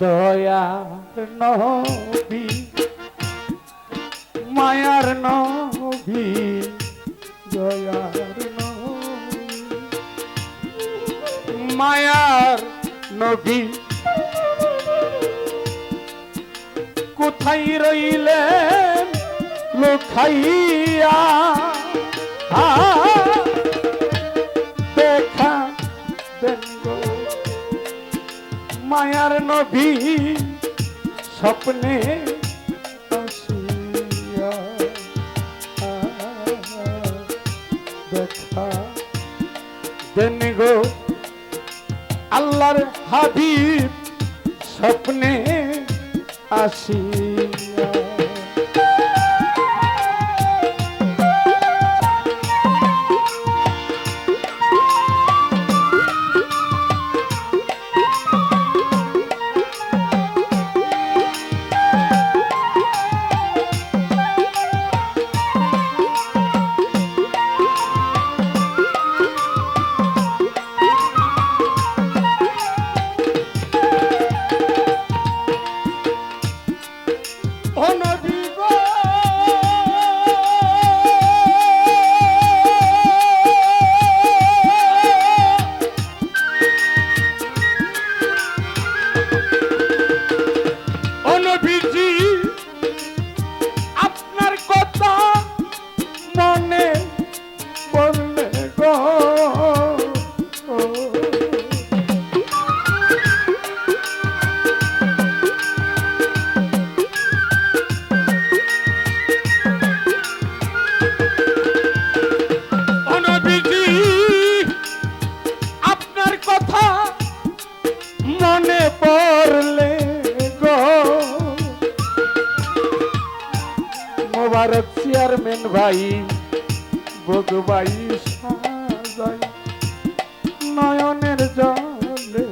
দয়ার নবী মায়ার নবী দয়ার মায়ার নবী। কোথায় রইলেন লুখাইয়া আ, মায়ার নবী স্বপ্নে দেখা। দেন গো আল্লাহর হাবিব স্বপ্নে আসিয়া মোবারক চেয়ারম্যান ভাই ভোগবাই সাজাই নয়নের জলে।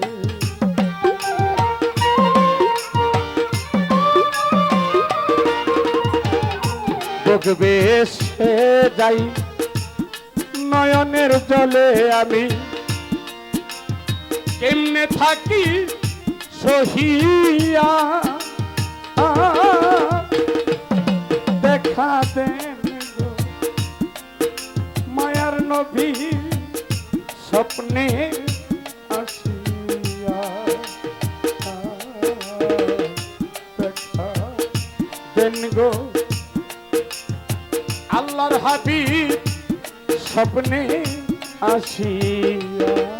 ভোগবে সে যাই, নয়নের জলে আমি কেমনে থাকি সহিয়া গো, মায়ার নবী স্বপ্নে গো। আল্লাহর হাবিব স্বপ্নে আসিয়া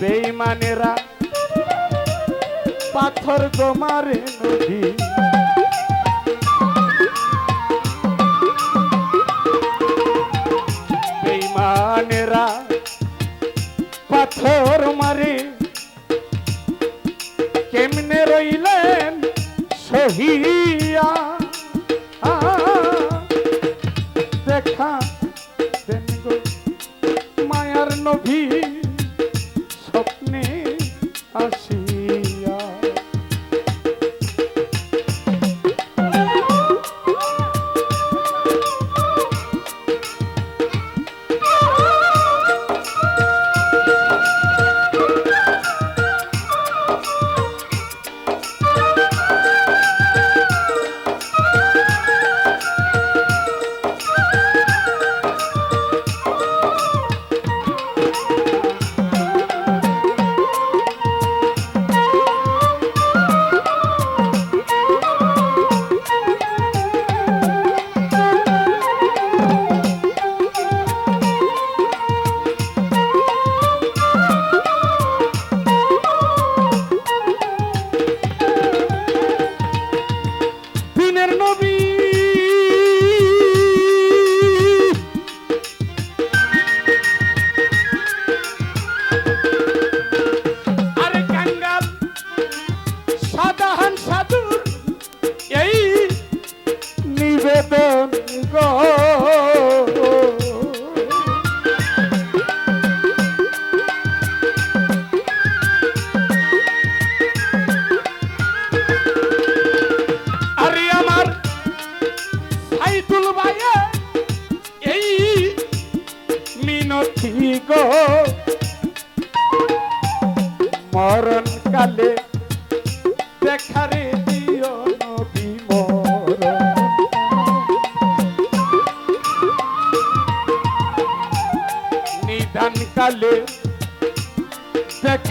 বেইমানেরা পাথর গোমারে নদী। বেইমানেরা পাথর মারে। কেমনে রইলেন সহিয়া? দেখা মায়ার নভী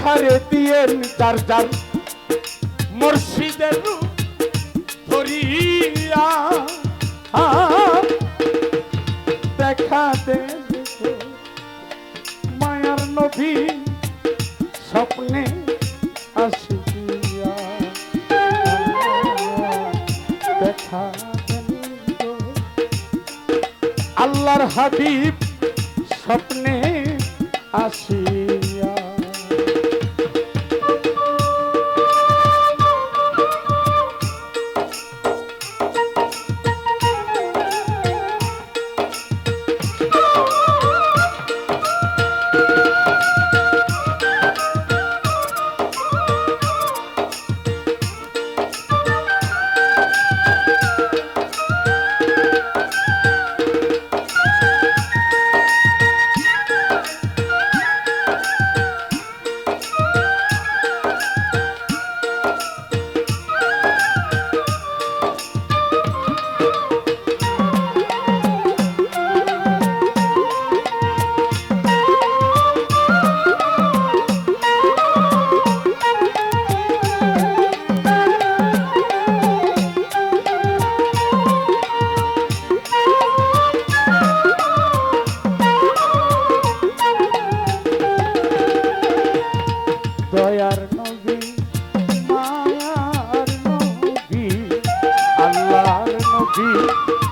দেখারে দিয়েন যার মুর্শিদের ধরিয়া দেখা দেন মায়ার নবী স্বপ্নে আসিয়া দেখা আল্লাহর হাবিব স্বপ্নে আসিয়া সখী